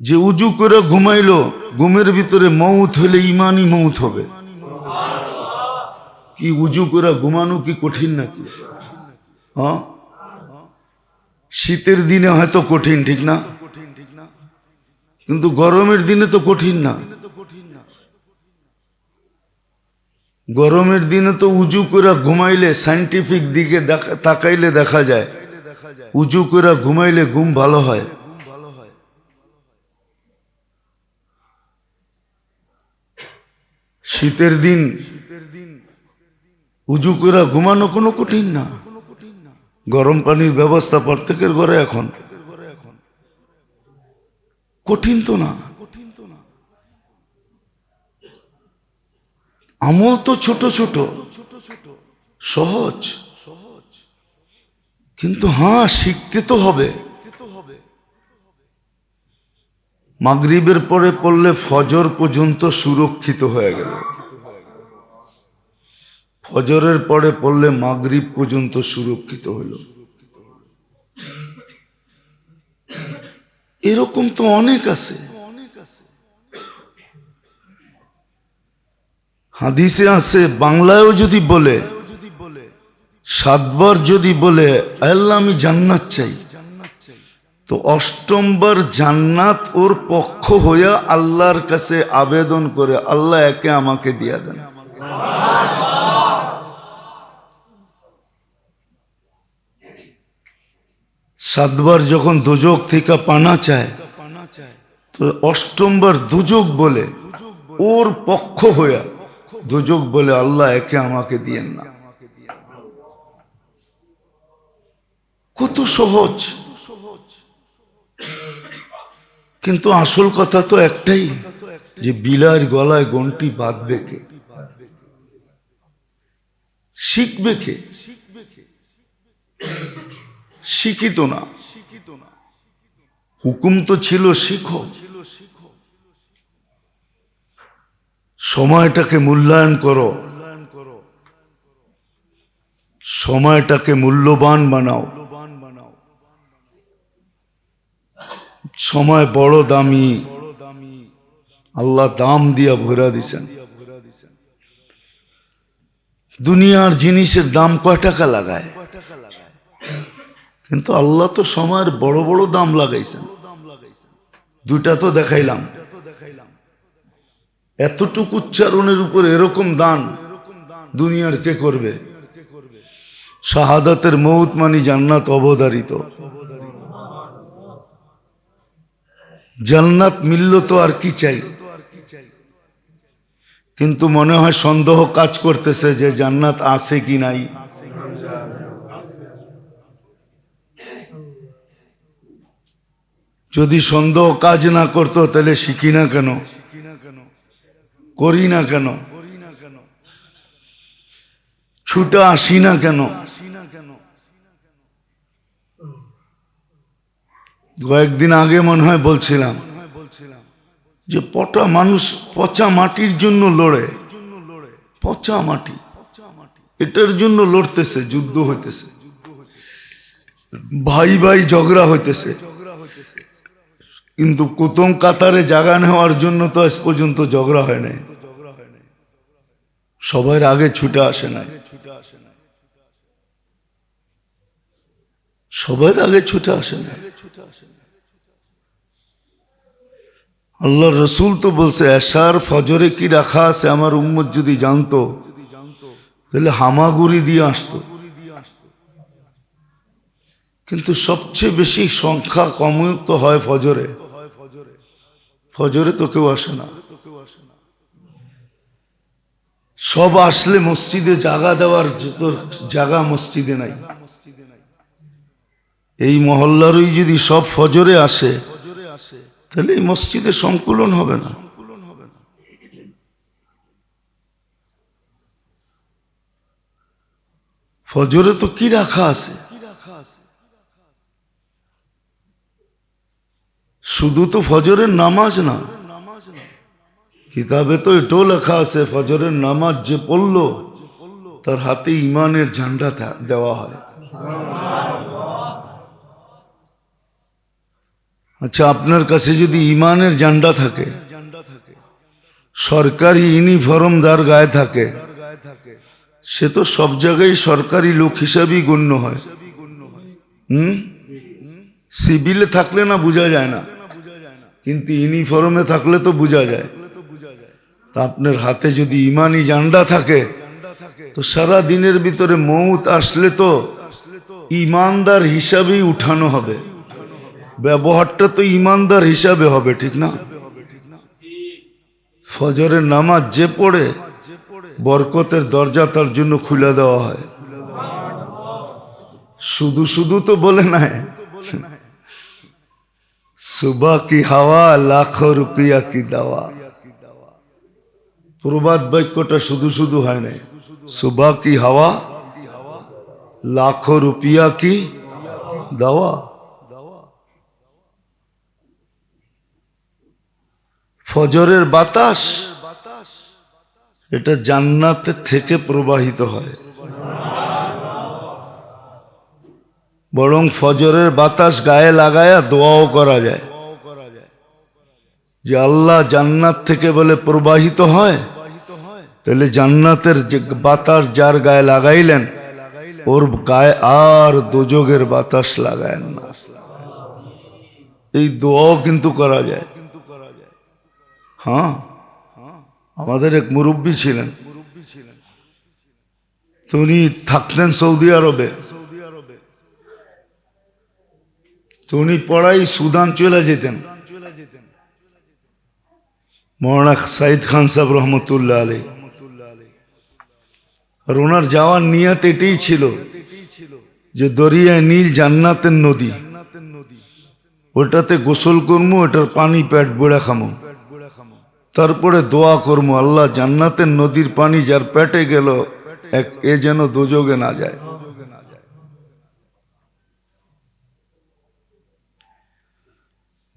যে উজু করে ঘুমাইলো, ঘুমের ভিতরে মৌত হলে ইমানই মৌত হবে। কি উজু করে ঘুমানো কি কঠিন নাকি? হ্যাঁ? শীতের দিনে হয়তো কঠিন, ঠিক না? কিন্তু গরমের দিনে তো কঠিন না। গরমের দিনে তো উজু করে ঘুমাইলে সাইন্টিফিক দিকে তাকাইলে দেখা যায়। উজু করে ঘুমাইলে ঘুম ভালো হয়। শীতের দিন উজু করে ঘুমানো কোনো কঠিন না। গরম পানির ব্যবস্থা প্রত্যেকের ঘরে এখন। কঠিন তো না। আমল তো ছোট ছোট, সহজ। কিন্তু হ্যাঁ শিখতে তো হবে। মাগরিবের পরে পড়লে ফজর পর্যন্ত সুরক্ষিত হয়ে গেল। ফজরের পরে পড়লে মাগরিব পর্যন্ত সুরক্ষিত হইল। এরকম তো অনেক আছে। হাদিসে আছে, বাংলায়ও যদি বলে, সাতবার যদি বলে, আল্লাহ আমি জান্নাত চাই। তো অষ্টমবার জান্নাত ওর পক্ষ হইয়া আল্লাহর কাছে আবেদন করে, আল্লাহ একে আমাকে দিয়া দেন। সাতবার যখন দুযোগ থেকে পানা চায়, তো অষ্টমবার দুযোগ বলে, ওর পক্ষ হইয়া দুযোগ বলে, আল্লাহ একে আমাকে দিয়েন না। কত সহজ। কিন্তু আসল কথা তো একটাই, যে বিলার গলায় গন্টি বাঁধবে কে? শিখবে কে? শিখিত না। হুকুম তো ছিল শিখো সময়টাকে মূল্যায়ন করো। সময়টাকে মূল্যবান বানাও। সময় বড় দামি আল্লাহ দাম দিয়া ভরা দিছেন। দুনিয়ার জিনিসের দাম কয় টাকা লাগায়? কিন্তু আল্লাহ তো সময়ের বড় বড় দাম লাগাইছেন। দুইটা তো দেখাইলাম। এতটুকু উচ্চারণের উপর এরকম দান দুনিয়ার কে করবে? শাহাদাতের মৌত মানি জান্নাত অবধারিত। জান্নাত মিলল তো আর কি চাই? কিন্তু মনে হয় সন্দেহ কাজ করতেছে যে জান্নাত আছে কি নাই। যদি সন্দেহ কাজ না করতো, তাহলে শিখি না কেন? করি না কেন? ছুটা আসি না কেন? কয়েকদিন আগে মনে হয় বলছিলাম যে পটা মানুষ পচা মাটির জন্য লড়ে। পচা মাটি। এটার জন্য লড়তেছে, যুদ্ধ হইতেছে। ভাই ভাই ঝগড়া হইতেছে। কিন্তু কুতুম কাতারে জাগা নেওয়ার জন্য তো আজ পর্যন্ত ঝগড়া হয় নাই। সবার আগে ছুটে আসে নাই। সবার আগে ছুটে আসে না। আল্লাহ রসুল তো বলছে, এশার ফজরে কি রাখা আছে? আমার উম্মত যদি জানতো, তাহলে হামাগুড়ি দিয়ে আসতো। কিন্তু সবচেয়ে বেশি সংখ্যা কম তো হয় ফজরে। ফজরে তো কেউ আসে না। সব আসলে মসজিদে জাগা দেওয়ার যত জায়গা মসজিদে নাই। এই মহল্লারই যদি সব ফজরে আসে, তাহলে এই মসজিদে সংকুলন হবে না। ফজরে তো কি রাখা আছে? শুধু তো ফজরের নামাজ না, কিতাবে তো এটাও লেখা আছে, ফজরের নামাজ যে পড়ল, তার হাতে ইমানের ঝান্ডা দেওয়া হয়। আচ্ছা আপনার কাছে যদি ইমানের জান্ডা থাকে, সরকারি ইউনিফর্ম যার গায়ে থাকে, সে তো সব জায়গায় সরকারি লোক হিসাবেই গণ্য হয়। হুম? সিভিলে থাকলে না বোঝা যায় না, কিন্তু ইউনিফর্মে থাকলে তো বোঝা যায়। তা আপনার হাতে যদি ইমানি জান্ডা থাকে, তো সারা দিনের ভিতরে মৌত আসলে তো ইমানদার হিসাবেই উঠানো হবে। ব্যবহারটা তো ইমানদার হিসাবে হবে, ঠিক না? ফজরের নামাজ যে পড়ে, বরকতের দরজা তার জন্য খুলে দেওয়া হয়। শুধু শুধু তো বলে নাই, সুবা কি হাওয়া, লাখো রুপিয়া কি দাওয়া। প্রবাদ বাক্যটা শুধু শুধু হয় নাই, সুবা কি হাওয়া, লাখো রুপিয়া কি দাওয়া। ফজরের বাতাস, এটা জান্নাতের থেকে প্রবাহিত হয়। বরং ফজরের বাতাস গায়ে লাগায়া দোয়াও করা যায়। যে আল্লাহ জান্নাত থেকে বলে প্রবাহিত হয়, তাহলে জান্নাতের যে বাতাস যার গায়ে লাগাইলেন, ওর গায়ে আর দোজগের বাতাস লাগায় না। এই দোয়াও কিন্তু করা যায়। হ্যাঁ। আমাদের এক মুরব্বী ছিলেন। তো উনি থাকতেন সৌদি আরবে। তো উনি পড়াই সুদান চলে যেতেন। মৌলানা সাইদ খান সাহেব রহমতুল্লাহ আলী আর ওনার যাওয়ার নিয়াত এটাই ছিল যে দরিয়ায় নীল জান্নাতের নদী। ওটাতে গোসল করব ওটার পানি প্যাট বেড়া খামো। তারপরে দোয়া করব আল্লাহ জান্নাতের নদীর পানি যার পেটে গেল, এক এ যেন দোযোগে না যায়।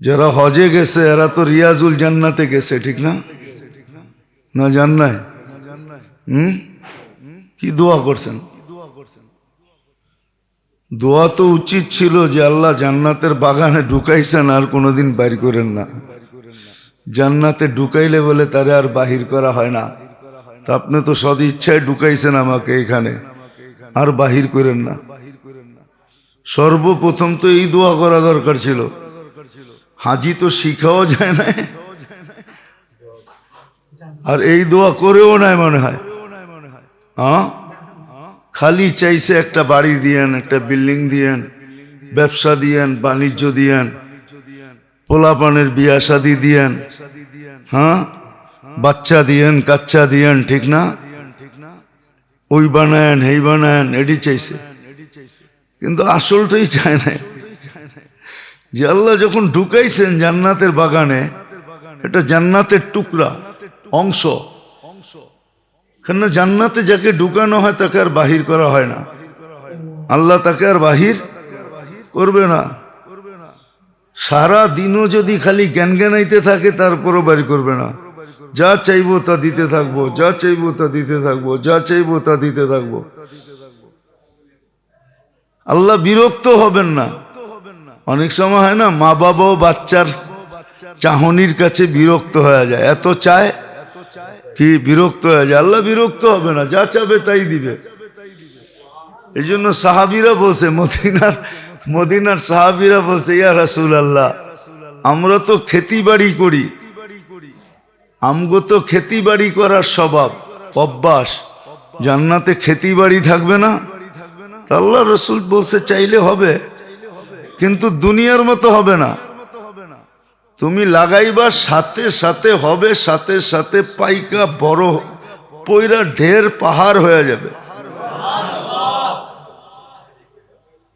যারা হজে গেছে, এরা তো রিয়াজুল জান্নাতে গেছে, ঠিক না? না জান্নায় হুম? কি দোয়া করছেন? দোয়া তো উচিত ছিল যে আল্লাহ জান্নাতের বাগানে ঢুকাইছেন আর কোনোদিন বাইর করেন না। জান্নাতে ঢুকাইলে বলে তারে আর বাহির করা হয় না। তা আপনি তো সদ ইচ্ছায় ঢুকাইছেন আমাকে এখানে। আর বাহির করেন না। সর্বপ্রথম তো এই দোয়া করা দরকার ছিল। হাজি তো শিখাও যায় না আর এই দোয়া করেও নাই মনে হয়। খালি চাইছে একটা বাড়ি দিয়েন, একটা বিল্ডিং দিয়েন, ব্যবসা দিয়েন, বাণিজ্য দিয়েন। পোলাপানের বিয়া শাদি দিয়েন। হ্যাঁ? বাচ্চা দিয়েন, কাচ্চা দিয়েন, ঠিক না? ওই বানায়েন এই বানায়েন, এডি চাইছে। কিন্তু আসলটাই চায় না যে আল্লাহ যখন ঢুকাইছেন জান্নাতের বাগানে, এটা জান্নাতের টুকরা, অংশ। কেন জান্নাতে যাকে ঢুকানো হয় তাকে আর বাহির করা হয় না। আল্লাহ তাকে আর বাহির করবে না। সারা দিনও যদি খালি জ্ঞান জ্ঞানাইতে থাকে, তারপরও বাড়ি করবে না। যা চাইব তা দিতে থাকব, যা চাইব তা দিতে থাকব, যা চাইব তা দিতে থাকব। আল্লাহ বিরক্ত হবেন না। অনেক সময় হয় না, মা বাবাও বাচ্চার চাহনির কাছে বিরক্ত হয়ে যায়। এত চায় কি বিরক্ত হয়ে যায়? আল্লাহ বিরক্ত হবে না, যা চাবে তাই দিবে। এই জন্য সাহাবিরা বসে মদিনার মদিনার সাহাবিরা বসে ইয়া রাসুল আল্লাহ আমরা তো খেতি বাড়ি করি। আমগো তো খেতি বাড়ি করার স্বভাব, অভ্যাস। জান্নাতে খেতি বাড়ি থাকবে না? আল্লাহ রসুল বলছে, চাইলে হবে, কিন্তু দুনিয়ার মতো হবে না। তুমি লাগাইবার সাথে সাথে হবে, সাথে সাথে পাইকা বড় পইরা ঢের পাহাড় হয়ে যাবে।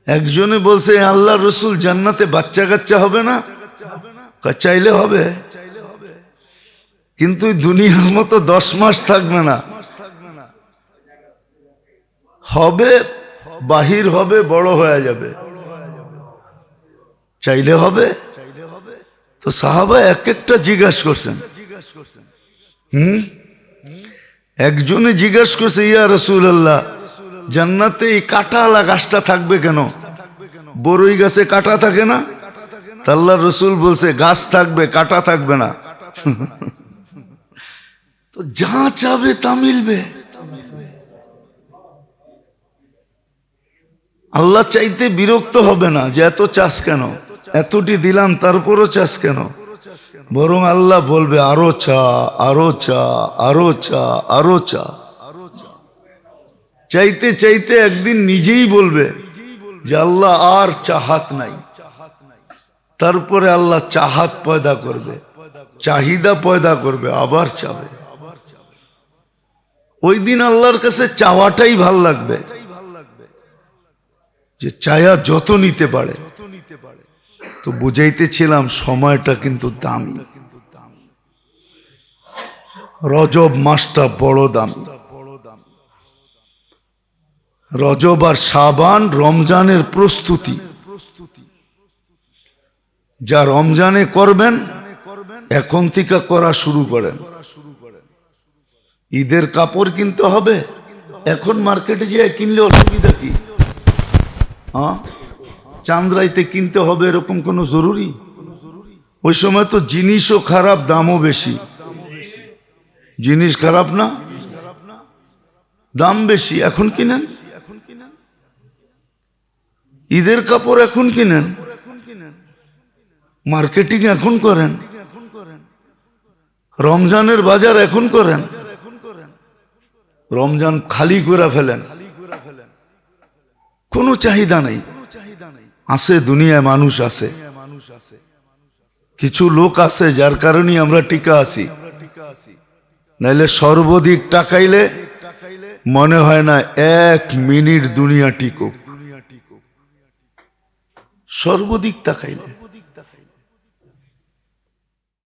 একজনে বলছে আল্লাহ রসুল, জান্নাতে বাচ্চা কাচ্চা হবে না? চাইলে হবে। কিন্তু দুনিয়ার মতো দশ মাস থাকবে না। হবে, বাহির হবে, বড় হয়ে যাবে। চাইলে হবে। তো সাহাবা এক একটা জিজ্ঞাসা করছেন। হুম? একজনে জিজ্ঞাসা করছে, ইয়া রসুল আল্লাহ জান্নাতে এই কাঁটাওয়ালা গাছটা থাকবে কেন? বড়ই গাছে কাটা থাকে না? তাল্লা রসুল বলছে, গাছ থাকবে, কাটা থাকবে না। তো যা চাবে তা মিলবে। আল্লাহ চাইতে বিরক্ত হবে না যে এত চাষ কেন? এতটি দিলাম, তারপরও চাষ কেন? বরং আল্লাহ বলবে, আরও চা আরও চা আরও চা আরও চা। চাইতে চাইতে একদিন নিজেই বলবে যে আল্লাহ আর চাহাত নাই। তারপরে আল্লাহ চাহাত পয়দা করবে, চাহিদা পয়দা করবে, আবার চাবে। ওই দিন আল্লাহর কাছে চাওয়াটাই ভালো লাগবে, যে চায়া যত নিতে পারে। তো বুঝাইতেছিলাম সময়টা কিন্তু দামি। রজব মাসটা বড় দামি। রজব আর সাবান রমজানের প্রস্তুতি। যা রমজানে করবেন, এখন থেকে করা শুরু করেন। ঈদের কাপড় কিনতে হবে, এখন মার্কেটে যেয়ে কিনলে অসুবিধা কি? হ্যাঁ চান্দ্রাইতে কিনতে হবে এরকম কোনো জরুরি? ওই সময় তো জিনিসও খারাপ, দামও বেশি। জিনিস খারাপ না? দাম বেশি, এখন কিনেন? ঈদের কাপড় এখন কিনেন, মার্কেটিং এখন করেন, রমজানের বাজার এখন করেন, রমজান খালি করে ফেলেন। কোনো চাহিদা নেই। আছে, দুনিয়ায় মানুষ আছে। কিছু লোক আছে যার কারণে আমরা টিকা আছি। নাইলে সর্বাধিক টাকাইলে মনে হয় না এক মিনিট দুনিয়া টিকুক। সর্বাধিক তাকাইলে